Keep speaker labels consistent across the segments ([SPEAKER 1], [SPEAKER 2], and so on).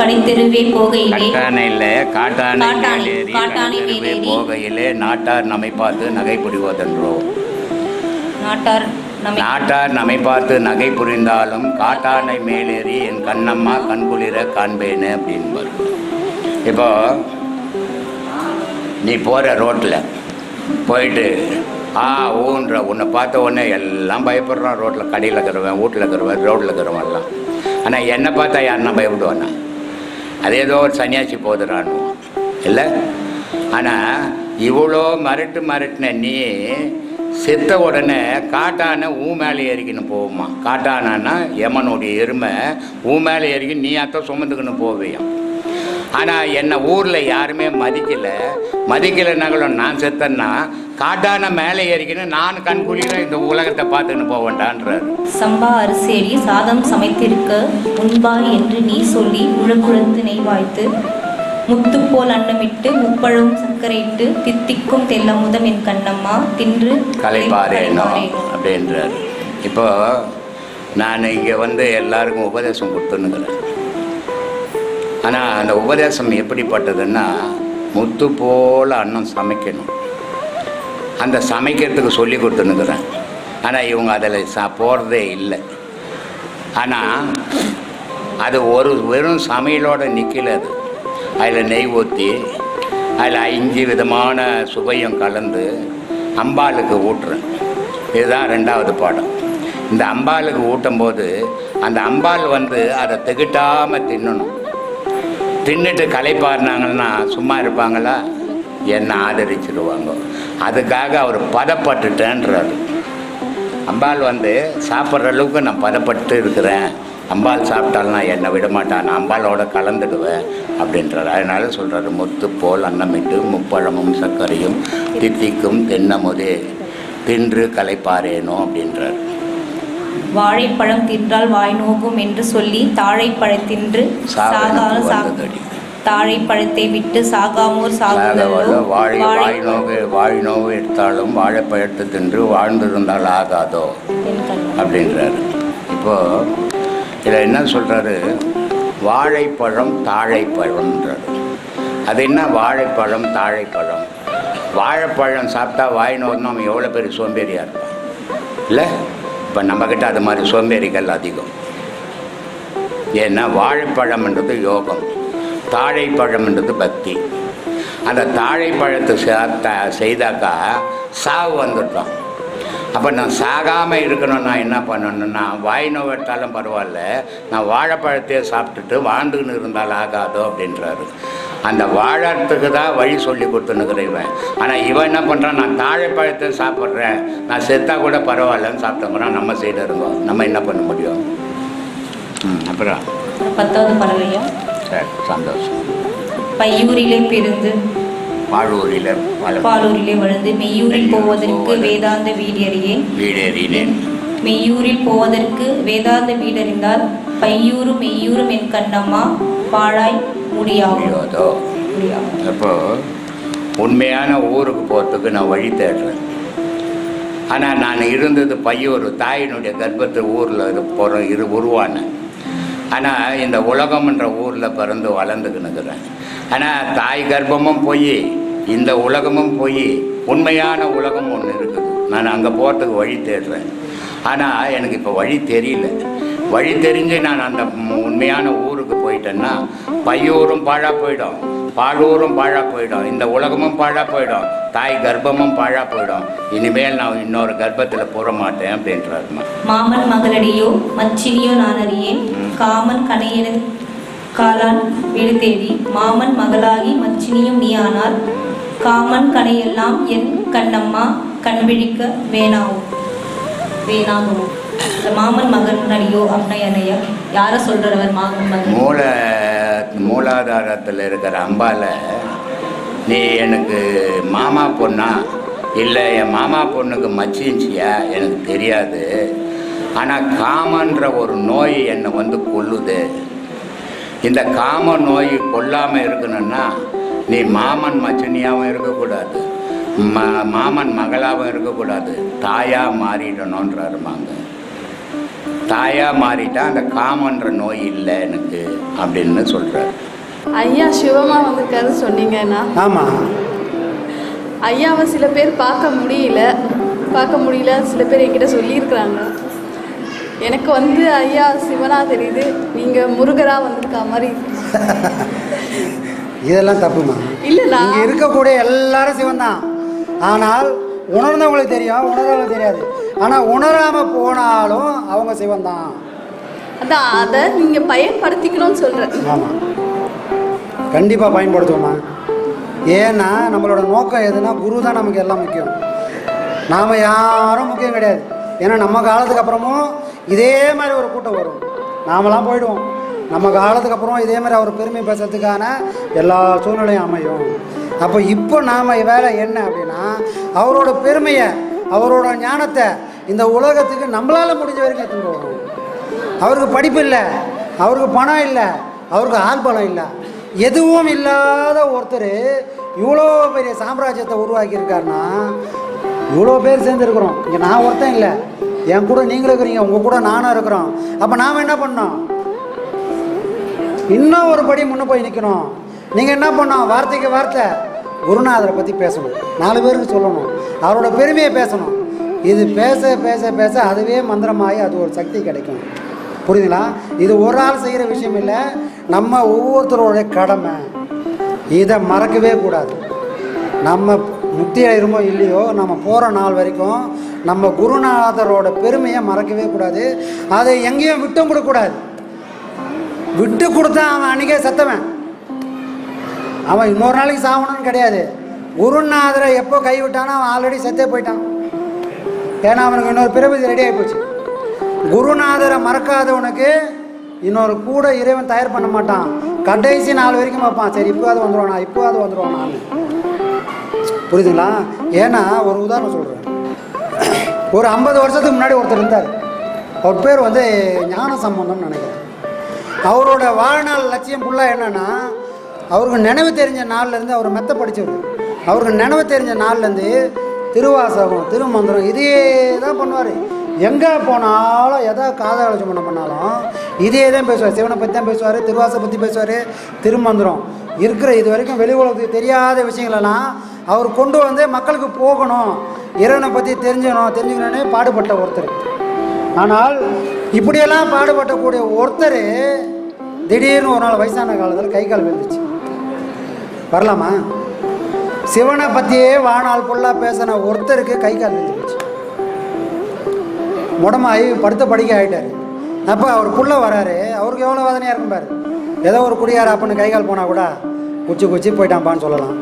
[SPEAKER 1] கடைத்தெருவே போகையிலே.
[SPEAKER 2] கட்டானையில் காட்டானை
[SPEAKER 1] காட்டானை,
[SPEAKER 2] மேலேறி. போகையிலே நாட்டார் நம்மை பார்த்து நகை புரிவதென்றோ
[SPEAKER 1] நாட்டார்
[SPEAKER 2] நாட்டார் நம்மை பார்த்து நகை புரிந்தாலும் காட்டானை மேலேறி என் கண்ணம்மா கண்குளிர காண்பேனே அப்படின்பார். இப்போ நீ போகிற ரோட்டில் போயிட்டு ஆ ஊன்ற உன்னை பார்த்த உடனே எல்லாம் பயப்படுறான். ரோட்டில் கடையில் இருக்கிறவன் வீட்டில் இருக்கிறவன் ரோட்டில் இருக்கிறவன்லாம் ஆனால் என்னை பார்த்தா யாருன்னா பயப்படுவானா? அது ஏதோ ஒரு சன்னியாசி போதுறான்னு. இல்லை? ஆனால் இவ்வளோ மரட்டு மரட்டுன நீ செத்த உடனே காட்டான ஊ மேலே ஏறிக்கின்னு போகுமா? காட்டானா எமனுடைய எருமை ஊ மேலே ஏறிக்கின்னு நீ அத்தை சுமந்துக்கின்னு போவியாம் ஆனால் என்னை ஊரில் யாருமே மதிக்கலை. மதிக்கலைனாங்களும் நான் செத்தேன்னா காட்டான மேலே ஏறிக்கின்னு நான் கண்குளிர இந்த உலகத்தை பார்த்துக்கின்னு போவேண்டான்றார்
[SPEAKER 1] சம்பா அரிசியடி சாதம் சமைத்திருக்க உண்பாய் என்று நீ சொல்லி உழக்குழந்து நெய் வாய்த்து முத்து போல் அன்னமிட்டு முப்பழம் சர்க்கரையிட்டு தித்திக்கும் தெல்லமுதம் என் கண்ணம்மா தின்று
[SPEAKER 2] கலைப்பாரேனோ. அப்படின்றார். இப்போ நான் இங்கே வந்து எல்லாருக்கும் உபதேசம் கொடுத்துன்னுக்கிறேன். ஆனால் அந்த உபதேசம் எப்படிப்பட்டதுன்னா முத்து போல் அன்னம் சமைக்கணும். அந்த சமைக்கிறதுக்கு சொல்லி கொடுத்துனுக்குறேன் ஆனால் இவங்க அதில் சா போகிறதே இல்லை. ஆனால் அது ஒரு வெறும் சமையலோடு நிற்கல அது. அதில் நெய் ஊற்றி அதில் அஞ்சு விதமான சுவையும் கலந்து அம்பாளுக்கு ஊட்டுறேன். இதுதான் ரெண்டாவது பாடம். இந்த அம்பாளுக்கு ஊட்டும்போது அந்த அம்பாள் வந்து அதை திகட்டாமல் தின்னணும். தின்னுட்டு களைப்பாருனாங்கன்னா சும்மா இருப்பாங்களா? என்னை ஆதரிச்சிடுவாங்க அதுக்காக அவர் பதப்பட்டுட்டேன்றாரு. அம்பாள் வந்து சாப்பிட்ற அளவுக்கு நான் பதப்பட்டு இருக்கிறேன். அம்பாள் சாப்பிட்டாலும் நான் என்னை விட மாட்டான் நான் அம்பாளோட கலந்துடுவேன் அப்படின்றார். அதனால சொல்கிறாரு முத்து போல் அன்னமிட்டு முப்பழமும் சர்க்கரையும் தித்திக்கும் தென்னமுதே தின்று களைப்பாரேனோ அப்படின்றார்.
[SPEAKER 1] வாழைப்பழம் தின்றால் வாய் நோகும் என்று சொல்லி தாழைப்பழத்தின்று சாகாத
[SPEAKER 2] சாவனுக்கு
[SPEAKER 1] சா
[SPEAKER 2] வந்ததடி.
[SPEAKER 1] தாழைப்பழத்தை விட்டு சாகாமோர் சாகுதலோ
[SPEAKER 2] வாழை
[SPEAKER 1] வாழை
[SPEAKER 2] வாய் நோவு வாய் நோவு எடுத்தாலும் வாழைப்பழத்தை தின்று வாழ்ந்திருந்தால் ஆகாதோ. அப்படின்றாரு. இப்போ இதில் என்ன சொல்கிறாரு வாழைப்பழம் தாழைப்பழம்ன்றார். அது என்ன வாழைப்பழம் தாழைப்பழம்? வாழைப்பழம் சாப்பிட்டா வாய் நோய் நம்ம எவ்வளோ பெரிய சோம்பேறியாக இருப்போம்? இல்லை? இப்போ நம்மக்கிட்ட அது மாதிரி சோம்பேறிகள் அதிகம். ஏன்னா வாழைப்பழம்ன்றது யோகம். தாழைப்பழம்ன்றது பக்தி. அந்த தாழைப்பழத்தை சேர்த்த செய்தாக்கா சாவு வந்துட்டோம் அப்போ நான் சாகாமல் இருக்கணும்னா என்ன பண்ணணும்னா வாய் நோய் எடுத்தாலும் பரவாயில்ல நான் வாழைப்பழத்தையே சாப்பிட்டுட்டு வாழ்ந்துக்கின்னு இருந்தால் ஆகாதோ அப்படின்றாரு. அந்த வாழறதுக்கு தான் வழி சொல்லி கொடுத்துனுக்குற இவன். ஆனால் இவன் என்ன பண்ணுறான் நான் தாழைப்பழத்தை சாப்பிட்றேன். நான் செத்தா கூட பரவாயில்லன்னு சாப்பிட்டோம்னா நம்ம சைடு இருந்தோம். நம்ம என்ன பண்ண முடியும்? ம் அப்புறம்?
[SPEAKER 1] பத்தாவது பறவையா
[SPEAKER 2] சரி சந்தோஷம்.
[SPEAKER 1] பையூரிலே பிறந்து
[SPEAKER 2] வாழ
[SPEAKER 1] பாலூரிலே வளர்ந்து மெய்யூரில் போவதற்கு வேதாந்த வீடறியே
[SPEAKER 2] வீடேறினேன்
[SPEAKER 1] மெய்யூரில் போவதற்கு வேதாந்த வீடறிந்தால் பையூரும் மெய்யூரும் என் கண்ணம்மா பாழாய்
[SPEAKER 2] முடியாதோ? அப்போ உண்மையான ஊருக்கு போகிறதுக்கு நான் வழி தேடுறேன். ஆனால் நான் இருந்தது பையூர் தாயினுடைய கர்ப்பத்து ஊரில் போகிற இரு உருவானேன். ஆனால் இந்த உலகம்ன்ற ஊரில் பிறந்து வளர்ந்துக்கினுக்குறேன் ஆனால் தாய் கர்ப்பமும் போய் இந்த உலகமும் போய் உண்மையான உலகம் ஒன்று இருக்குது. நான் அங்கே போகிறதுக்கு வழி தேடுறேன். ஆனால் எனக்கு இப்போ வழி தெரியல. வழி தெரிஞ்சு நான் அந்த உண்மையான ஊருக்கு போயிட்டேன்னா பையூரும் பாழாக போயிடும். பாலூரும் பாழா போயிடும். இந்த உலகமும் பாழா போயிடும். தாய் கர்ப்பமும் பாழா போயிடும். இனிமேல் நான் இன்னொரு கர்ப்பத்தில் போட மாட்டேன் அப்படின்றாருமா
[SPEAKER 1] மாமன் மகளடியோ மச்சினியோ நான் அறியேன். காமன் கணையன காலான் வீடு தேடி மாமன் மகளாகி மச்சினியும் நீ ஆனால் காமன் கணையெல்லாம் என் கண்ணம்மா கண் விழிக்க வேணாவும் வேணாகவும் இந்த மாமன் மகன் நடியோ அப்னயனைய யாரை சொல்றவர் மாமன் மகன்?
[SPEAKER 2] மூல மூலாதாரத்தில் இருக்கிற அம்பால நீ எனக்கு மாமா பொண்ணா? இல்லை என் மாமா பொண்ணுக்கு மச்சிஞ்சியா எனக்கு தெரியாது. ஆனால் காமன்ற ஒரு நோய் என்னை வந்து கொல்லுது. இந்த காம நோய் கொல்லாமல் இருக்கணும்னா நீ மாமன் மச்சினியாகவும் இருக்கக்கூடாது. ம மாமன் மகளாகவும் இருக்கக்கூடாது. தாயாக மாறிடணுன்றாருமாங்க தாயா மாறிட்டா அந்த காமன்ற நோய் இல்லை எனக்கு அப்படின்னு சொல்றாரு.
[SPEAKER 3] ஐயா சிவமா வந்திருக்காரு சொன்னீங்கன்னா
[SPEAKER 4] ஆமாம்
[SPEAKER 3] ஐயாவை சில பேர் பார்க்க முடியல. பார்க்க முடியல. சில பேர் என்கிட்ட சொல்லியிருக்கிறாங்க. எனக்கு வந்து ஐயா சிவனா தெரியுது. நீங்கள் முருகரா வந்திருக்கா மாதிரி.
[SPEAKER 5] இதெல்லாம் தப்புமா?
[SPEAKER 3] இல்லை நான்
[SPEAKER 5] இங்கே இருக்கக்கூடிய எல்லாரும் சிவன் தான் ஆனால் உணர்ந்தவங்களுக்கு தெரியும் உணர்ந்தவங்களுக்கு தெரியாது. ஆனால் உணராமல் போனாலும் அவங்க சிவன் தான்.
[SPEAKER 3] அதான் அதை நீங்கள் பயன்படுத்திக்கணும்னு சொல்கிறேன்
[SPEAKER 5] ஆமாம் கண்டிப்பாக பயன்படுத்துவோம்மா ஏன்னா நம்மளோட நோக்கம் எதுனா குரு தான் நமக்கு எல்லாம் முக்கியம். நாம் யாரும் முக்கியம் கிடையாது. ஏன்னா நம்ம காலத்துக்கு அப்புறமும் இதே மாதிரி ஒரு கூட்டம் வரும். நாமெல்லாம் போயிடுவோம். நம்ம காலத்துக்கு அப்புறம் இதே மாதிரி அவர் பெருமை பேசுறதுக்கான எல்லா சூழ்நிலையும் அமையும். அப்போ இப்போ நாம் வேலை என்ன அப்படின்னா அவரோட பெருமையை அவரோட ஞானத்தை இந்த உலகத்துக்கு நம்மளால் முடிஞ்ச வரைக்கும் எடுத்துட்டு போகணும். அவருக்கு படிப்பு இல்லை அவருக்கு பணம் இல்லை அவருக்கு ஆள் பலம் இல்லை. எதுவும் இல்லாத ஒருத்தர் இவ்வளோ பெரிய சாம்ராஜ்யத்தை உருவாக்கியிருக்காருன்னா இவ்வளோ பேர் சேர்ந்துருக்குறோம். இங்கே நான் ஒருத்தன் இல்லை. என் கூட நீங்களும் இருக்கிறீங்க உங்கள் கூட நானும் இருக்கிறோம். அப்போ நாம் என்ன பண்ணோம் இன்னும் ஒரு படி முன்னே போய் நிற்கணும் நீங்கள் என்ன பண்ணோம் வார்த்தைக்கு வார்த்தை. குருநாதரை பற்றி பேசணும். நாலு பேருக்கு சொல்லணும். அவரோட பெருமையை பேசணும். இது பேச பேச பேச அதுவே மந்திரமாகி அது ஒரு சக்தி கிடைக்கும். புரியுதுங்களா? இது ஒரு ஆள் செய்கிற விஷயம் இல்லை. நம்ம ஒவ்வொருத்தரோடைய கடமை. இதை மறக்கவே கூடாது. நம்ம முக்தி அடைகிறோமோ இல்லையோ நம்ம போகிற நாள் வரைக்கும் நம்ம குருநாதரோட பெருமையை மறக்கவே கூடாது. அதை எங்கேயும் விட்டும் கொடுக்கூடாது விட்டு கொடுத்தா அவன் அன்றைக்கே செத்தவன். அவன் இன்னொரு நாளைக்கு சாகணும்னு கிடையாது. குருநாதரை எப்போ கைவிட்டானோ அவன் ஆல்ரெடி செத்தே போயிட்டான். ஏன்னா அவனுக்கு இன்னொரு பிறவி ரெடி ஆகி போச்சு. குருநாதரை மறக்காதவனுக்கு இன்னொரு கூட இறைவன் தயார் பண்ண மாட்டான். கடைசி நாள் வரைக்கும் பார்ப்பான். சரி இப்போவாது வந்துடுவானா இப்போவாது அது வந்துடுவானான்னு புரியுதுங்களா? ஏன்னா ஒரு உதாரணம் சொல்கிறேன் ஒரு ஐம்பது வருஷத்துக்கு முன்னாடி ஒருத்தர் இருந்தார். அவர் பேர் வந்து ஞான சம்பந்தம்னு நினைக்கிறேன். அவரோட வாழ்நாள் லட்சியம் ஃபுல்லாக என்னன்னா அவருக்கு நினைவு தெரிஞ்ச நாள்லேருந்து அவர் மெத்த படித்தவர் அவருக்கு நினைவு தெரிஞ்ச நாள்லேருந்து திருவாசகம் திருமந்திரம் இதே தான் பண்ணுவார். எங்கே போனாலும் எதாவது காதாலோசனை பண்ணாலும் இதே தான் பேசுவார். சிவனை பற்றி தான் பேசுவார் திருவாசை பற்றி பேசுவார் திருமந்திரம். இருக்கிற இது வரைக்கும் வெளி உலகத்துக்கு தெரியாத விஷயங்களெல்லாம் அவர் கொண்டு வந்து மக்களுக்கு போகணும். இறைவனை பற்றி தெரிஞ்சணும் தெரிஞ்சுக்கணும்னே பாடுபட்ட ஒருத்தர். ஆனால் இப்படியெல்லாம் பாடுபட்டக்கூடிய ஒருத்தர் திடீர்னு ஒரு நாள் வயசான காலத்தில் கை கால் விழுந்துச்சு. வரலாமா? சிவனை பற்றியே வானால் ஃபுல்லாக பேசின ஒருத்தருக்கு கை கால் விழுந்து போச்சு முடமாயி படுத்த படிக்க ஆகிட்டார் அப்போ அவர் புள்ள வராரு. அவருக்கு எவ்வளோ வேதனையாக இருக்கும் பாரு. ஏதோ ஒரு குடியார் அப்பன்னு கை கால் போனால் கூட குச்சி குச்சி போயிட்டான்ப்பான்னு சொல்லலாம்.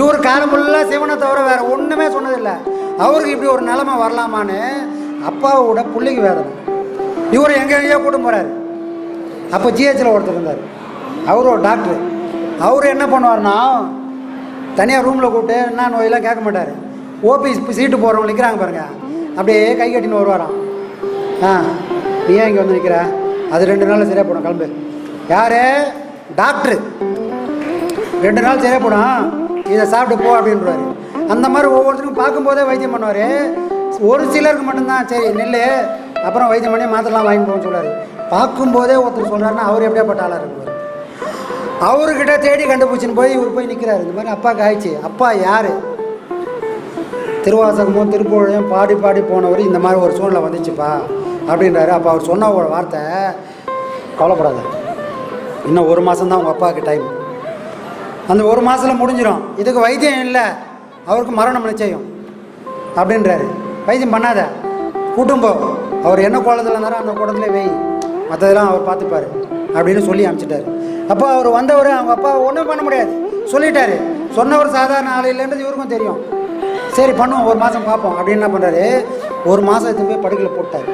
[SPEAKER 5] இவர் காலம் ஃபுல்லாக சிவனை தவிர வேறு ஒன்றுமே சொன்னதில்லை. அவருக்கு இப்படி ஒரு நிலமை வரலாமான்னு அப்பாவோட பிள்ளைக்கு வேதனை. இவர் எங்கே எங்கேயோ கூட்டம் போகிறாரு அப்போ ஜிஹெச்சில் ஒருத்தர் இருந்தார். அவர் ஒரு டாக்டர் அவர் என்ன பண்ணுவார்னா தனியாக ரூமில் கூப்பிட்டு என்ன நோயெல்லாம் கேட்க மாட்டார். ஓபி சீட்டு போகிறவங்க நிற்கிறாங்க பாருங்கள் அப்படியே கை கட்டின்னு வருவாராம். ஆ நீ ஏன் இங்கே வந்து நிற்கிற அது ரெண்டு நாளில் சரியாக போடும். கிளம்பு. யார்? டாக்டரு ரெண்டு நாள் சரியாக போடும். இதை சாப்பிட்டு போ அப்படின்றாரு. அந்த மாதிரி ஒவ்வொருத்தருக்கும் பார்க்கும்போதே வைத்தியம் பண்ணுவார். ஒரு சிலருக்கு மட்டும்தான். சரி நெல் அப்புறம் வைத்தியம் பண்ணி மாத்திரலாம் வாங்கி போகணும்னு சொல்கிறாரு பார்க்கும்போதே ஒருத்தர் சொல்கிறாருன்னா அவர் எப்படியாப்பட்ட ஆளாக இருக்குவார் அவர்கிட்ட தேடி கண்டுபிடிச்சின்னு போய் இவர் போய் நிற்கிறாரு இந்த மாதிரி அப்பாவுக்கு ஆயிடுச்சு. அப்பா யார்? திருவாசகமும் திருப்பூழையும் பாடி பாடி போனவர் இந்த மாதிரி ஒரு சூழ்நிலை வந்துச்சுப்பா அப்படின்றாரு. அப்போ அவர் சொன்ன ஒரு வார்த்தை கவலைப்படாத. இன்னும் ஒரு மாதம் தான் உங்கள் அப்பாவுக்கு டைம் அந்த ஒரு மாதத்தில் முடிஞ்சிடும் இதுக்கு வைத்தியம் இல்லை. அவருக்கு மரணம் நிச்சயம். அப்படின்றாரு. வைத்தியம் பண்ணாத. கூட்டும் போ. அவர் என்ன கோலத்தில் இருந்தாரோ அந்த குளத்துல வெய் மற்றதெல்லாம் அவர் பார்த்துப்பாரு அப்படின்னு சொல்லி அனுப்பிச்சிட்டாரு. அப்போ அவர் வந்தவர் அவங்க அப்பா ஒன்றும் பண்ண முடியாது. சொல்லிட்டாரு. சொன்னவர் சாதாரண ஆள் இல்லைன்றது இவருக்கும் தெரியும். சரி பண்ணுவோம். ஒரு மாதம் பார்ப்போம். அப்படின்னு என்ன பண்ணுறாரு ஒரு மாதம் எடுத்து போய் படுக்கையில் போட்டார்.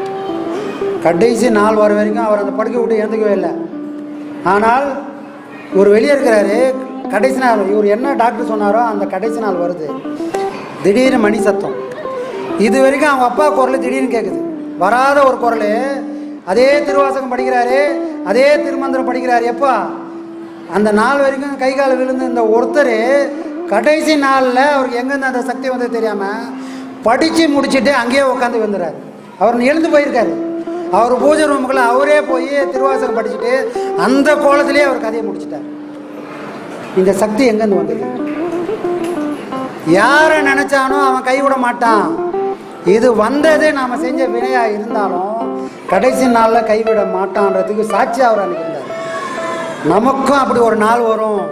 [SPEAKER 5] கடைசி நாள் வர வரைக்கும் அவர் அந்த படுக்கை விட்டு எழுந்துக்கவே இல்லை. ஆனால் இவர் வெளியே இருக்கிறாரு. கடைசி நாள் இவர் என்ன டாக்டர் சொன்னாரோ அந்த கடைசி நாள் வருது. திடீர்னு மணி சத்தம். இது வரைக்கும் அவங்க அப்பா குரல் திடீர்னு கேட்குது வராத ஒரு குரல். அதே திருவாசகம் படிக்கிறாரு அதே திருமந்திரம் படிக்கிறாரு. எப்போ? அந்த நாள் வரைக்கும் கை கால் விழுந்து இந்த ஒருத்தர் கடைசி நாளில் அவருக்கு எங்கேருந்து அந்த சக்தி வந்தது தெரியாமல் படித்து முடிச்சுட்டு அங்கேயே உட்காந்து வந்துடுறாரு அவர் எழுந்து போயிருக்காரு. அவர் பூஜை ரூமுக்குள்ள அவரே போய் திருவாசகம் படிச்சுட்டு அந்த கோலத்திலே அவர் கதையை முடிச்சிட்டார். இந்த சக்தி எங்கேருந்து வந்தது? யாரை நினைச்சானோ அவன் கைவிட மாட்டான். இது வந்தது நாம் செஞ்ச வினையா இருந்தாலும் கடைசி நாளில் கைவிட மாட்டான்றதுக்கு சாட்சி அவர் அன்னைக்கு இருந்தார் நமக்கும் அப்படி ஒரு நாள் வரும்.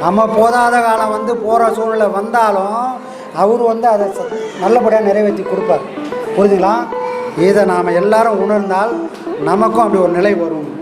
[SPEAKER 5] நம்ம போதாத காலம் வந்து போகிற சூழ்நிலை வந்தாலும் அவர் வந்து அதை ச- நல்லபடியாக நிறைவேற்றி கொடுப்பார். புரிஞ்சுங்களா? இதை நாம் எல்லாரும் உணர்ந்தால் நமக்கும் அப்படி ஒரு நிலை வரும்.